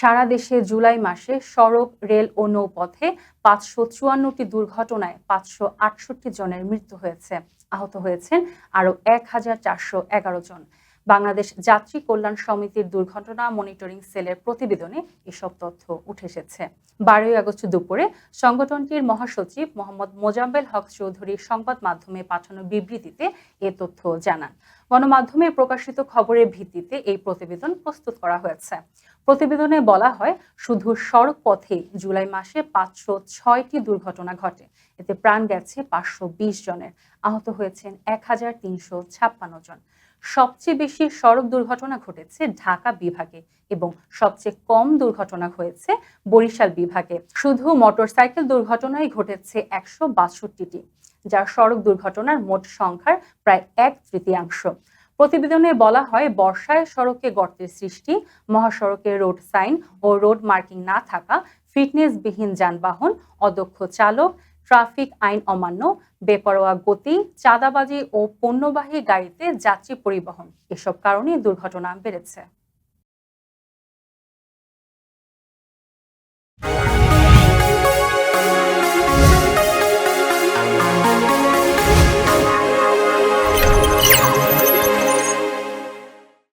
সারা দেশে জুলাই মাসে সড়ক, রেল ও নৌপথে পাঁচশো চুয়ান্নটি দুর্ঘটনায় পাঁচশো আটষট্টি জনের মৃত্যু হয়েছে। আহত হয়েছেন আরও এক হাজার চারশো এগারো জন। বাংলাদেশ যাত্রী কল্যাণ সমিতির দুর্ঘটনা মনিটরিং সেলের প্রতিবেদনে এসব তথ্য উঠে এসেছে। বারোই আগস্ট দুপুরে সংগঠনটির মহাসচিব মোহাম্মদ মোজাম্বেল হক চৌধুরী সংবাদ মাধ্যমে পাঠানো বিবৃতিতে এ তথ্য জানান। গণমাধ্যমে প্রকাশিত খবরের ভিত্তিতে এই প্রতিবেদন প্রস্তুত করা হয়েছে। প্রতিবেদনে বলা হয়, শুধু সড়ক পথে জুলাই মাসে পাঁচশো ছয়টি দুর্ঘটনা ঘটে। এতে প্রাণ গেছে পাঁচশো বিশ জনের। আহত হয়েছেন এক হাজার তিনশো ছাপ্পান্ন জন। সবচেয়ে বেশি সড়ক দুর্ঘটনা ঘটেছে ঢাকা বিভাগে এবং সবচেয়ে কম দুর্ঘটনা হয়েছে বরিশাল বিভাগে। শুধু মোটরসাইকেল দুর্ঘটনাই ঘটেছে একশো বাষট্টিটি যা সড়ক দুর্ঘটনার মোট সংখ্যার প্রায় এক তৃতীয়াংশ। প্রতিবেদনে বলা হয়, বর্ষায় সড়কে গর্তের সৃষ্টি, মহাসড়কে রোড সাইন ও রোড মার্কিং না থাকা, ফিটনেসবিহীন যানবাহন, অদক্ষ চালক, ট্রাফিক আইন অমান্য, বেপরোয়া গতি, চাঁদাবাজি ও পণ্যবাহী গাড়িতে যাত্রী পরিবহন। এসব কারণে দুর্ঘটনা বেড়েছে।